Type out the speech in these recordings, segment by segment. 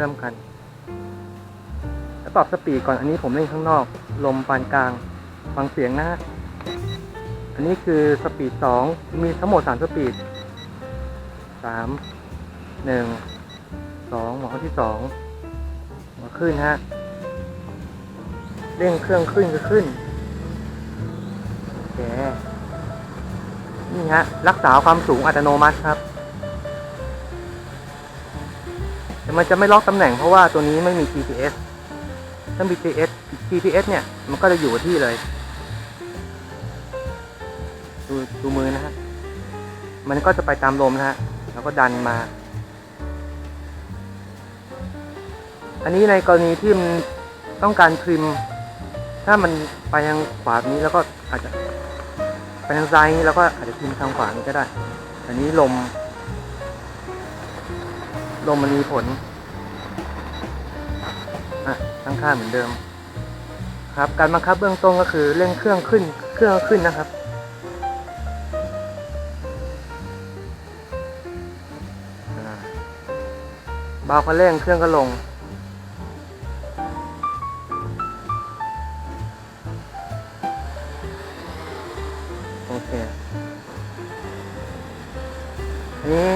ริ่มกันแล้วปรับสปีดก่อนอันนี้ผมเล่นข้างนอก ลมปานกลางฟังเสียงนะ อันนี้คือสปีดสองมีทั้งหมดสามสปีดสามหนึ่งสองหมอที่สองหัวขึ้นฮะเร่งเครื่องขึ้นก็ขึ้นโอเคนี่ฮะรักษาความสูงอัตโนมัติครับ แต่มันจะไม่ล็อกตำแหน่งเพราะว่าตัวนี้ไม่มี GPS ถ้ามี GPS GPS เนี่ย มันก็จะอยู่ที่เลย ดูดูมือนะฮะ มันก็จะไปตามลมนะฮะ แล้วก็ดันมา อันนี้ในกรณีที่มันต้องการทริม ถ้ามันไปทางขวานี้แล้วก็อาจจะไปทางซ้ายนี้แล้วก็อาจจะทริมทางขวานี้ก็ได้ อันนี้ลมลมมันมีผล อะตั้งค่าเหมือนเดิม ครับ การบังคับเบื้องต้นก็คือเร่งเครื่องขึ้น เครื่องขึ้นนะครับอ่าเบาคันเร่งเครื่องก็ลง โอเคนนี้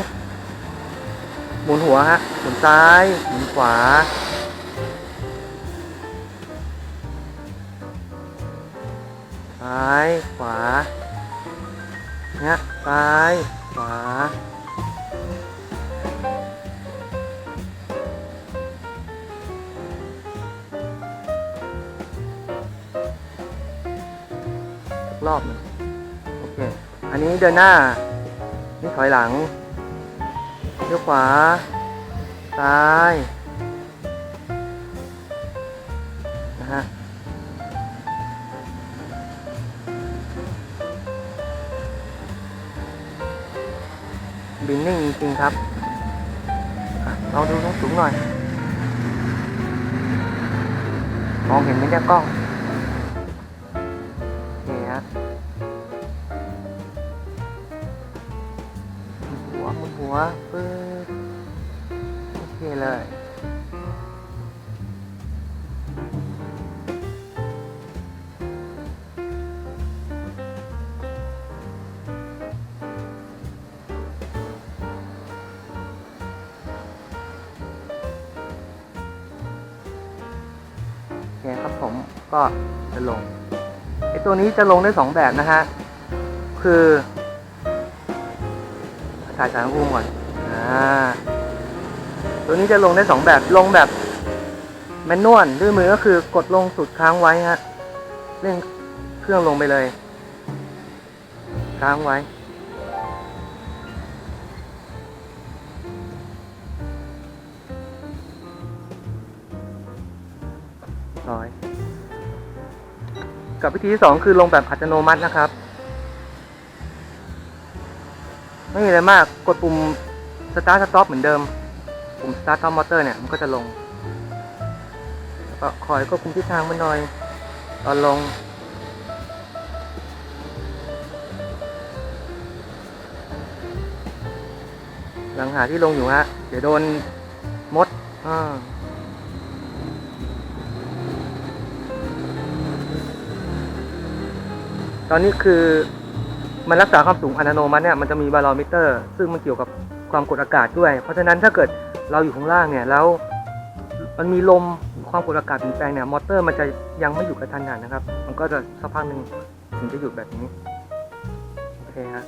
หมุนหัวฮะ หมุนซ้าย หมุนขวา ซ้ายขวาเนี่ยซ้ายขวารอบหนึ่งโอเค อันนี้เดินหน้า นี่ถอยหลังเลี้ยวขวา ซ้าย นะฮะ บินนิ่งจริงครับ เราดูตรงสูงหน่อย มองเห็นไหมเนี่ยกล้องนี่ฮะหัวมันหัวปึ๊บโอเคเลย เคครับผมก็จะลงไอตัวนี้จะลงได้สองแบบนะฮะ คือถ่ายสารภูมิก่อนอ่าตัวนี้จะลงได้สองแบบลงแบบแมนนวลด้วยมือก็คือกดลงสุดค้างไว้ฮะเร่งเครื่องลงไปเลย ค้างไว้ ร้อย กับวิธีที่สองคือลงแบบอัตโนมัตินะครับ ไม่มีอะไรมากกดปุ่ม start stop เหมือนเดิม ปุ่ม start stop motor เนี่ย มันก็จะลง แล้วก็คอยควบคุมทิศทางมันหน่อย ตอนลงหลังหาที่ลงอยู่ฮะ เดี๋ยวโดนมดอ่า ตอนนี้คือมันรักษาความสูงอัตโนมัติเนี่ยมันจะมีบารอมิเตอร์ ซึ่งมันเกี่ยวกับความกดอากาศด้วย เพราะฉะนั้นถ้าเกิดเราอยู่ข้างล่างเนี่ยแล้วมันมีลมความกดอากาศเปลี่ยนแปลงเนี่ยมอเตอร์มันจะยังไม่อยู่กระทันหันนะครับ มันก็จะสักพักหนึ่งถึงจะหยุดแบบนี้โอเคฮะ